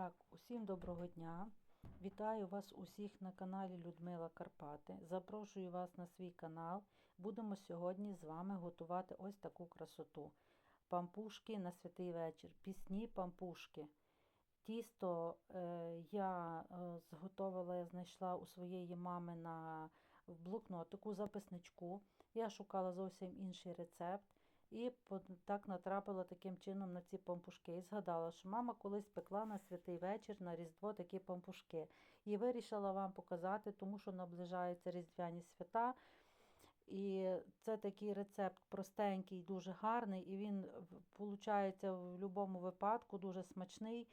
Так, усім доброго дня. Вітаю вас усіх на каналі Людмила Карпати. Запрошую вас на свій канал. Будемо сьогодні з вами готувати ось таку красоту. Пампушки на святий вечір. Пісні пампушки. Тісто е, я е, зготовила, я знайшла у своєї мами на в блокнотику, записничку. Я шукала зовсім інший рецепт. І так натрапила таким чином на ці пампушки. І згадала, що мама колись пекла на святий вечір на Різдво такі пампушки. І вирішила вам показати, тому що наближаються різдвяні свята. І це такий рецепт простенький, дуже гарний, і він виходить в будь-якому випадку дуже смачний.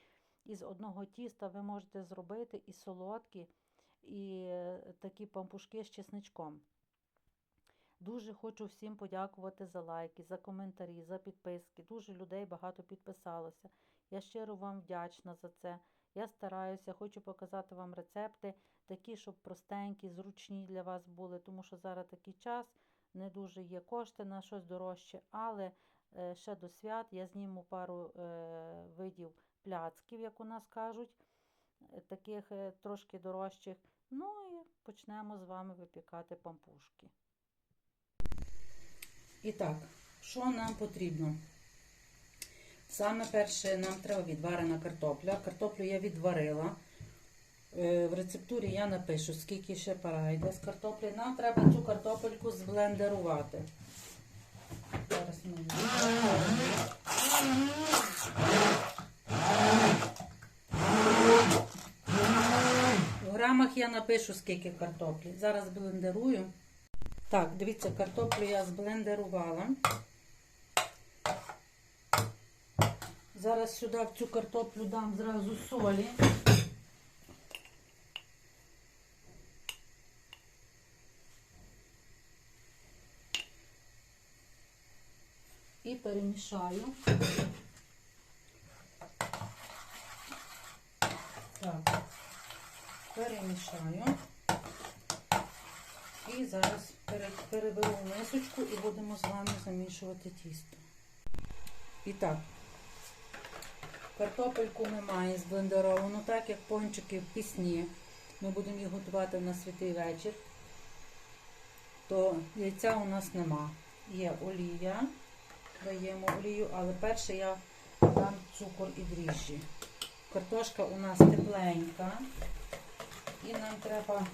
Із одного тіста ви можете зробити і солодкі, і е, такі пампушки з чесничком. Дуже хочу всім подякувати за лайки, за коментарі, за підписки. Дуже людей багато підписалося. Я щиро вам вдячна за це. Я стараюся, хочу показати вам рецепти, такі, щоб простенькі, зручні для вас були, тому що зараз такий час, не дуже є кошти на щось дорожче, але е, ще до свят я зніму пару е, видів пляцків, як у нас кажуть, е, таких трошки дорожчих. Ну і почнемо з вами випікати пампушки. І так, що нам потрібно? Саме перше нам треба відварена картопля. Картоплю я відварила. Е, В рецептурі я напишу, скільки ще пора йде з картоплі. Нам треба цю картопельку зблендерувати. Зараз ми. В грамах я напишу, скільки картоплі. Зараз блендерую. Так, дивіться, картоплю я зблендерувала. Зараз сюди в цю картоплю дам зразу солі. І перемішаю. Так, перемішаю. І зараз переберу в мисочку і будемо з вами замішувати тісто. І так, картопельку маємо зблендеровану, так як пончики в пісні. Ми будемо їх готувати на святий вечір. То яйця у нас нема. Є олія, даємо олію, але перше я дам цукор і дріжджі. Картошка у нас тепленька. І нам треба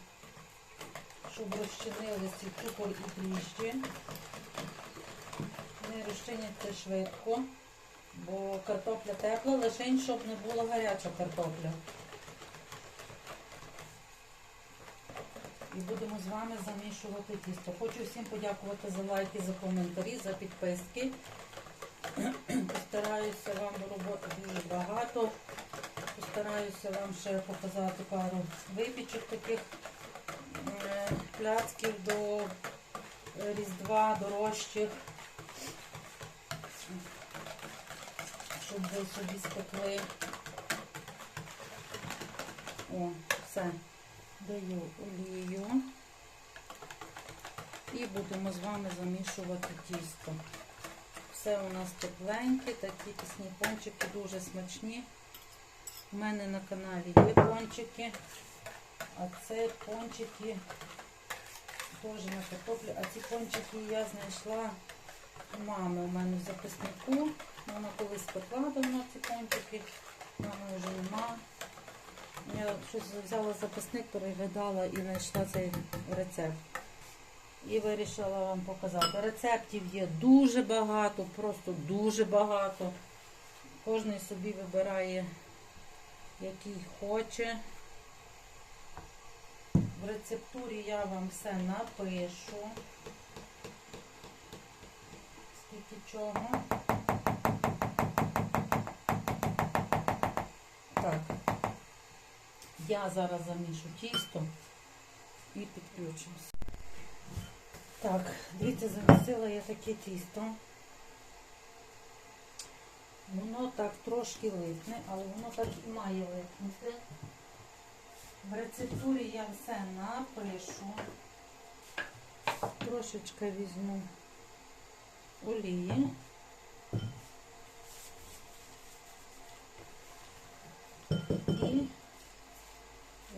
щоб розчинилися цукор і дріжджі. Вони розчиняться швидко, бо картопля тепла, лише щоб не була гаряча картопля. І будемо з вами замішувати тісто. Хочу всім подякувати за лайки, за коментарі, за підписки. Постараюся вам роботи дуже багато. Постараюся вам ще показати пару випічок таких пляцків до е, Різдва дорожчих, щоб ви собі спекли. О, все. Даю олію. І будемо з вами замішувати тісто. Все у нас тепленьке, такі пісні пончики дуже смачні. У мене на каналі є пончики. А це пончики теж на картоплі. А ці пончики я знайшла у мами у мене в записнику. Вона колись пекла ці пончики. Мами вже нема. Я щось взяла записник, переглядала і знайшла цей рецепт. І вирішила вам показати. Рецептів є дуже багато, просто дуже багато. Кожен собі вибирає, який хоче. В рецептурі я вам все напишу. Скільки чого. Так. Я зараз замішу тісто і підключимось. Так, дивіться, замісила я таке тісто. Воно так трошки липне, але воно так і має липнути. В рецептурі я все напишу. Трошечка візьму олії. І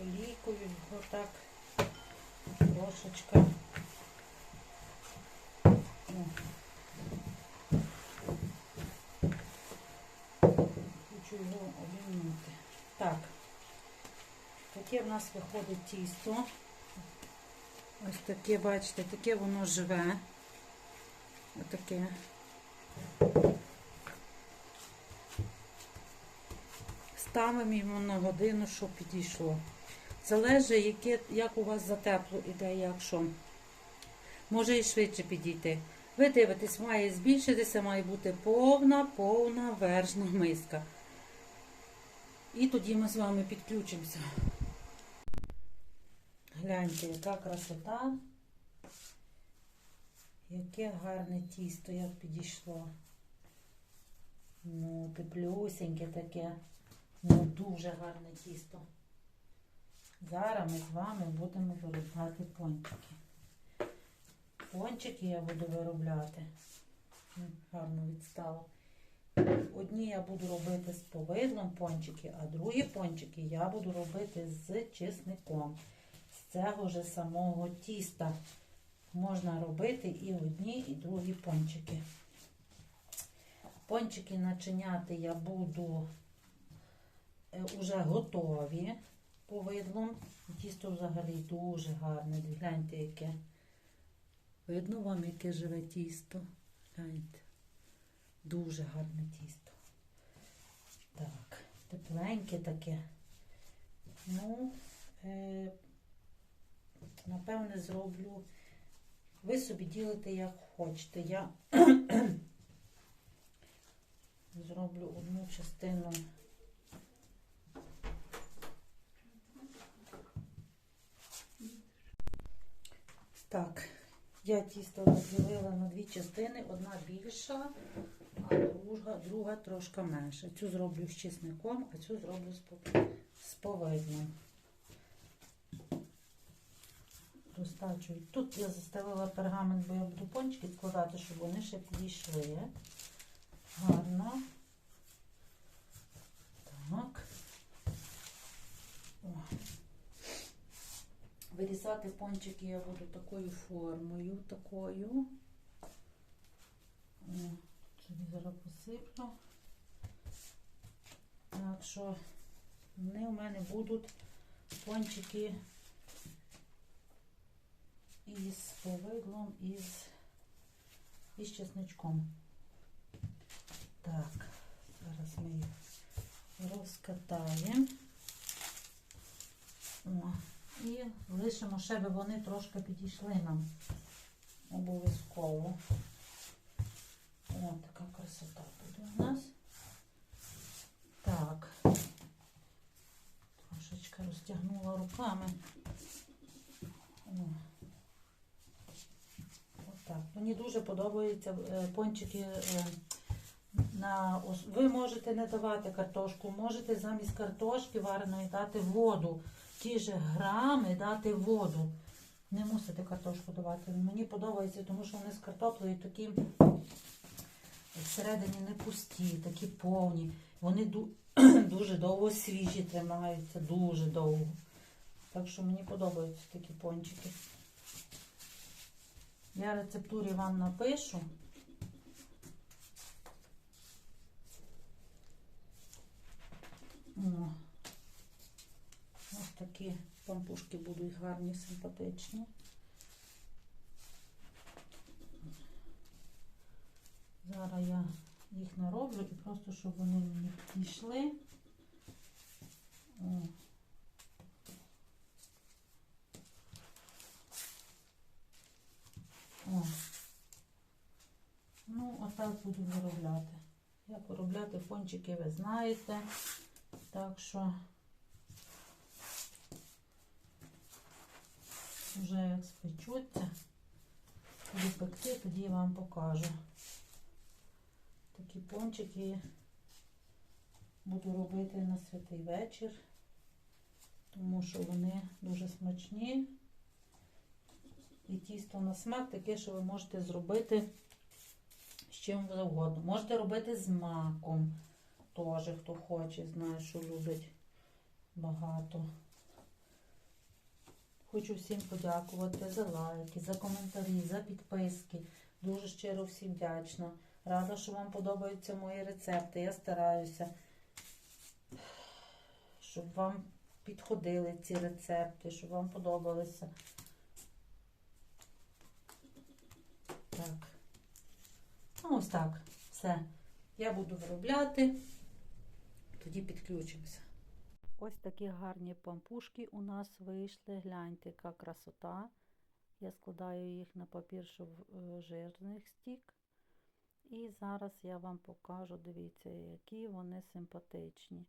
олійкою отак трошечка. В нас виходить тісто. Ось таке, бачите, таке воно живе. Отаке. Ставимо йому на годину, щоб підійшло. Залежить, яке, як у вас за тепло іде, якщо. Може і швидше підійти. Ви дивитесь, має збільшитися, має бути повна, повна верхня миска. І тоді ми з вами підключимося. Гляньте, яка красота. Яке гарне тісто, як підійшло. Ну, теплюсеньке таке. Ну, дуже гарне тісто. Зараз ми з вами будемо виробляти пончики. Пончики я буду виробляти. Гарно відстало. Одні я буду робити з повидлом пончики, а другі пончики я буду робити з чесником. Цього ж самого тіста можна робити і одні, і другі пончики. Пончики начиняти я буду е, уже готові повидлом. Тісто взагалі дуже гарне. Гляньте, яке. Видно вам, яке живе тісто? Гляньте. Дуже гарне тісто. Так, тепленьке таке. Ну, е, напевне, зроблю. Ви собі ділите, як хочете. Я зроблю одну частину. Так, я тісто розділила на дві частини, одна більша, а друга, друга трошки менша. Цю зроблю з чесником, а цю зроблю з пов- з. Розтачую. Тут я заставила пергамент, бо я буду пончики складати, щоб вони ще підійшли. Гарно. Так. О. Вирізати пончики я буду такою формою, такою. Собі зараз посиплю. Так що вони у мене будуть пончики із повидлом, із, із чесничком. Так, зараз ми їх розкатаємо. О, і лишимо, ще би вони трошки підійшли нам обов'язково. О, така красота буде у нас. Так. Трошечки розтягнула руками. О. Мені дуже подобаються е, пончики. е, На Ви можете не давати картошку, можете замість картошки вареної дати воду. Ті ж грами дати воду. Не мусите картошку давати. Мені подобається, тому що вони з картоплею такі всередині не пусті, такі повні. Вони дуже довго свіжі тримаються, дуже довго. Так що мені подобаються такі пончики. Я рецептурі вам напишу. О. Ось такі пампушки будуть гарні, симпатичні. Зараз я їх нароблю і просто, щоб вони мені підійшли. О. О. Ну, отак буду виробляти. Як виробляти пончики, ви знаєте. Так що вже як спечуться, буду пекти, тоді я вам покажу. Такі пончики буду робити на святий вечір, тому що вони дуже смачні. І тісто на смак таке, що ви можете зробити з чим завгодно. Можете робити з маком. Теж, хто хоче, знає, що любить багато. Хочу всім подякувати за лайки, за коментарі, за підписки. Дуже щиро всім вдячна. Рада, що вам подобаються мої рецепти. Я стараюся, щоб вам підходили ці рецепти, щоб вам подобалися. Так. Ну, ось так. Все. Я буду виробляти, тоді підключимося. Ось такі гарні пампушки у нас вийшли. Гляньте, яка красота. Я складаю їх на папір, щоб е, жирних стік. І зараз я вам покажу, дивіться, які вони симпатичні.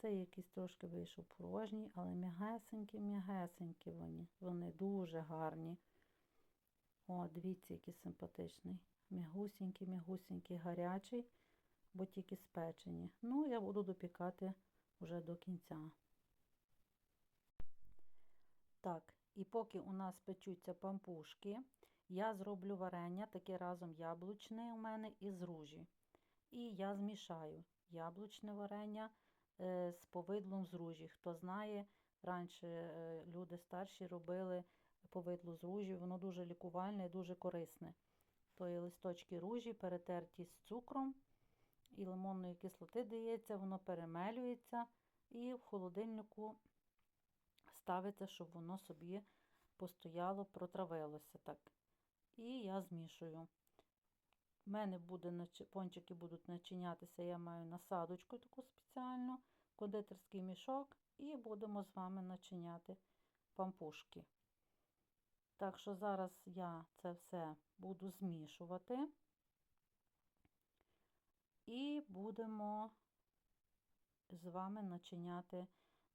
Це якийсь трошки вийшов порожній, але м'ягесенькі-м'ягесенькі вони. Вони дуже гарні. О, дивіться, який симпатичний. Мягусінький, мягусінький, гарячий, бо тільки спечені. Ну, я буду допікати вже до кінця. Так, і поки у нас печуться пампушки, я зроблю варення, таке разом яблучне у мене із ружі. І я змішаю яблучне варення е, з повидлом з ружі. Хто знає, раніше е, люди старші робили повидло з ружі, воно дуже лікувальне і дуже корисне. То є листочки ружі, перетерті з цукром і лимонної кислоти дається, воно перемелюється і в холодильнику ставиться, щоб воно собі постояло, протравилося так. І я змішую. У мене буде, пончики будуть начинятися, я маю насадочку таку спеціальну, кондитерський мішок, і будемо з вами начиняти пампушки. Так що зараз я це все буду змішувати і будемо з вами начиняти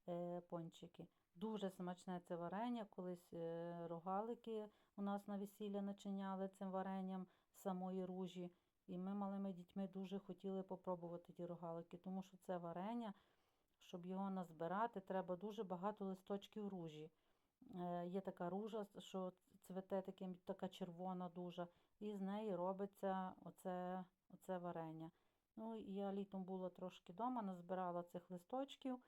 е, пончики. Дуже смачне це варення, колись е, рогалики у нас на весілля начиняли цим варенням самої ружі. І ми малими дітьми дуже хотіли попробувати ті рогалики, тому що це варення, щоб його назбирати, треба дуже багато листочків ружі. Е, є така ружа, що цвете таким, така червона дуже, і з неї робиться оце, оце варення. Ну, Я літом була трошки вдома, назбирала цих листочків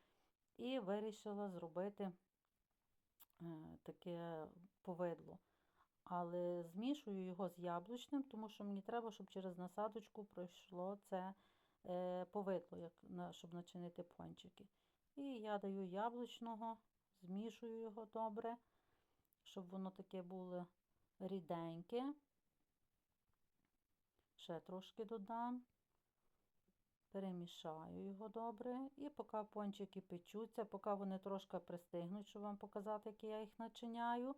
і вирішила зробити е, таке повидло. Але змішую його з яблучним, тому що мені треба, щоб через насадочку пройшло це е, повидло, щоб начинити пончики. І я даю яблучного, змішую його добре, щоб воно таке було ріденьке. Ще трошки додам перемішаю його добре. І поки пончики печуться, поки вони трошки пристигнуть, щоб вам показати, як я їх начиняю,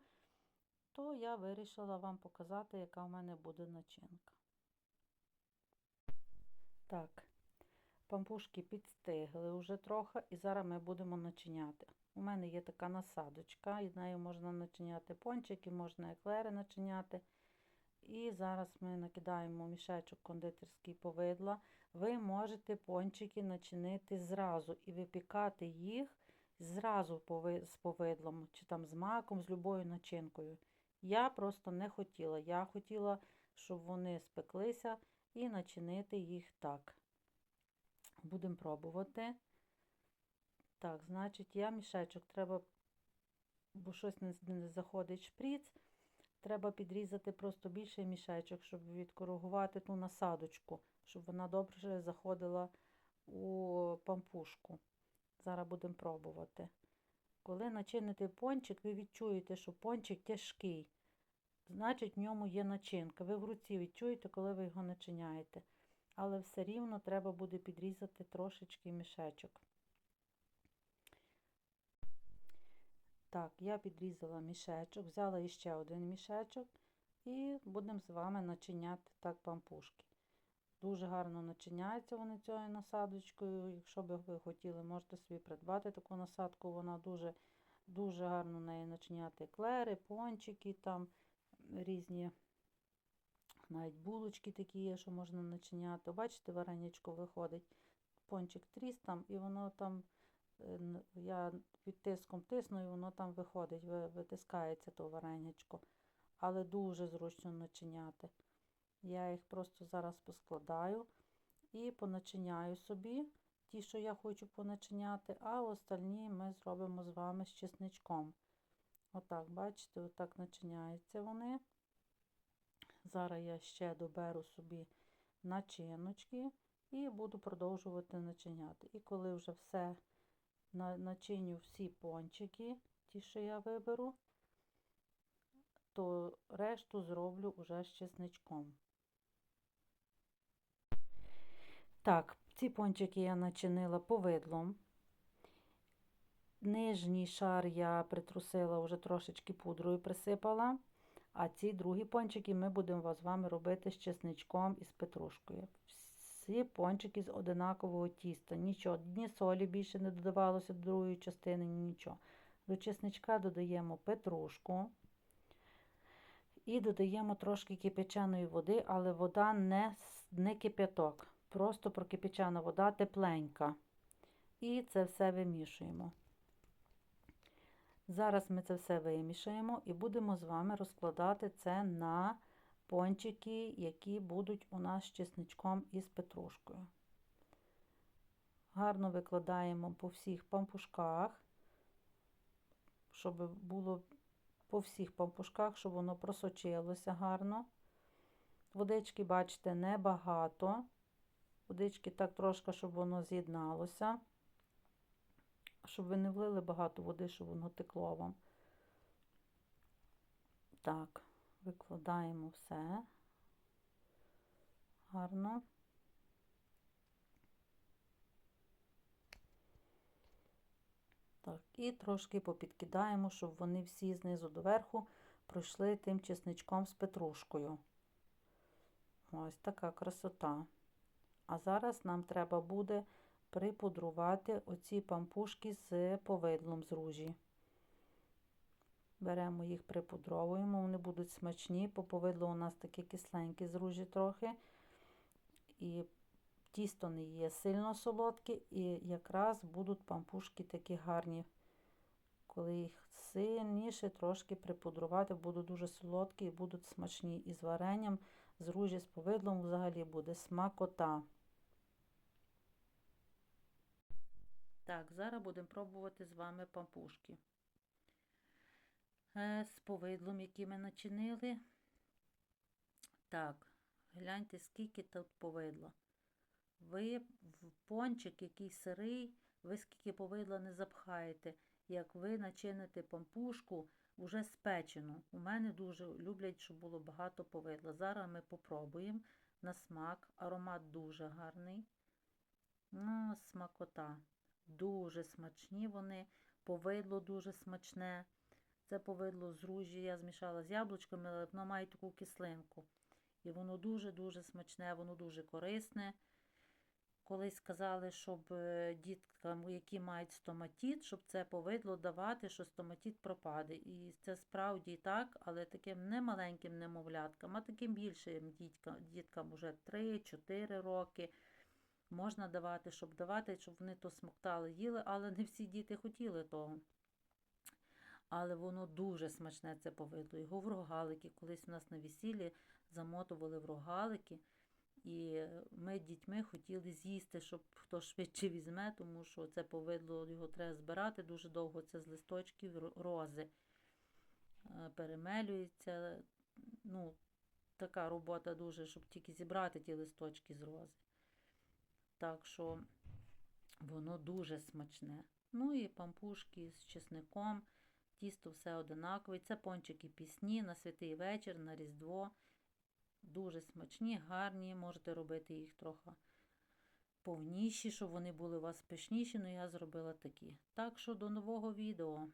то я вирішила вам показати, яка в мене буде начинка. Так, пампушки підстигли вже трохи, і зараз ми будемо начиняти. У мене є така насадочка, і нею можна начиняти пончики, можна еклери начиняти. І зараз ми накидаємо мішечок кондитерський повидла. Ви можете пончики начинити зразу і випікати їх зразу з повидлом, чи там з маком, з любою начинкою. Я просто не хотіла. Я хотіла, щоб вони спеклися і начинити їх так. Будемо пробувати. Так, значить, я мішечок треба, бо щось не заходить шприц. Треба підрізати просто більший мішечок, щоб відкоригувати ту насадочку, щоб вона добре заходила у пампушку. Зараз будемо пробувати. Коли начините пончик, ви відчуєте, що пончик тяжкий. Значить, в ньому є начинка. Ви в руці відчуєте, коли ви його начиняєте. Але все рівно треба буде підрізати трошечки мішечок. Так, я підрізала мішечок, взяла іще один мішечок і будемо з вами начиняти так пампушки. Дуже гарно начиняються вони цією насадочкою. Якщо б ви хотіли, можете собі придбати таку насадку, вона дуже дуже гарно нею начиняти клери, пончики, там різні навіть булочки такі є, що можна начиняти. Бачите, варенячко виходить, пончик тріс там, і воно там я під тиском тисну і воно там виходить, витискається то варенячко. Але дуже зручно начиняти. Я їх просто зараз поскладаю і поначиняю собі ті, що я хочу поначиняти, а остальні ми зробимо з вами з чесничком. Отак, бачите, отак начиняються вони. Зараз я ще доберу собі начиночки і буду продовжувати начиняти. І коли вже все начиню всі пончики, ті, що я виберу, то решту зроблю уже з чесничком. Так, ці пончики я начинила повидлом. Нижній шар я притрусила, вже трошечки пудрою присипала. А ці другі пончики ми будемо з вами робити з чесничком і з петрушкою. Всі пончики з одинакового тіста. Нічого, ні солі більше не додавалося до другої частини, нічого. До чесничка додаємо петрушку і додаємо трошки кипяченої води, але вода не, не кипяток. Просто прокипячена вода тепленька. І це все вимішуємо. Зараз ми це все вимішаємо і будемо з вами розкладати це на пончики, які будуть у нас з чесничком і з петрушкою. Гарно викладаємо по всіх пампушках, щоб було по всіх пампушках, щоб воно просочилося гарно. Водички, бачите, небагато. Водички так трошки, щоб воно з'єдналося щоб ви не влили багато води, щоб воно текло вам. Так, викладаємо все гарно. Так, і трошки попідкидаємо, щоб вони всі знизу до верху пройшли тим чесничком з петрушкою. Ось така красота. А зараз нам треба буде припудрувати оці пампушки з повидлом з ружі. Беремо їх, припудровуємо, вони будуть смачні, по повидлу у нас таке кисленьке з ружі трохи. І тісто не є сильно солодке, і якраз будуть пампушки такі гарні. Коли їх сильніше трошки припудрувати, будуть дуже солодкі і будуть смачні. І з варенням, з ружі, з повидлом взагалі буде смакота. Так, зараз будемо пробувати з вами пампушки. Е, з повидлом, які ми начинили. Так, гляньте, скільки тут повидла. Ви в пончик, який сирий, ви скільки повидла не запхаєте, як ви начините пампушку вже спечену. У мене дуже люблять, щоб було багато повидла. Зараз ми попробуємо на смак. Аромат дуже гарний. Ну, смакота. Дуже смачні вони, повидло дуже смачне. Це повидло з ружі я змішала з яблучками, але воно має таку кислинку. І воно дуже-дуже смачне, воно дуже корисне. Колись сказали, щоб е, діткам, які мають стоматіт, щоб це повидло давати, що стоматіт пропаде. І це справді так, але таким не маленьким немовляткам, а таким більшим діткам, діткам уже 3-4 роки можна давати, щоб давати, щоб вони то смоктали, їли, але не всі діти хотіли того. Але воно дуже смачне це повидло. Його в рогалики. Колись у нас на весіллі замотували в рогалики. І ми дітьми хотіли з'їсти, щоб хто швидше візьме, тому що це повидло, його треба збирати дуже довго. Це з листочків рози. Е, перемелюється. Ну, Така робота дуже, щоб тільки зібрати ті листочки з рози. Так що воно дуже смачне. Ну і пампушки з чесником, тісто все одинакове. Це пончики пісні на святий вечір, на Різдво. Дуже смачні, гарні. Можете робити їх трохи повніші, щоб вони були у вас пишніші, але я зробила такі. Так що до нового відео.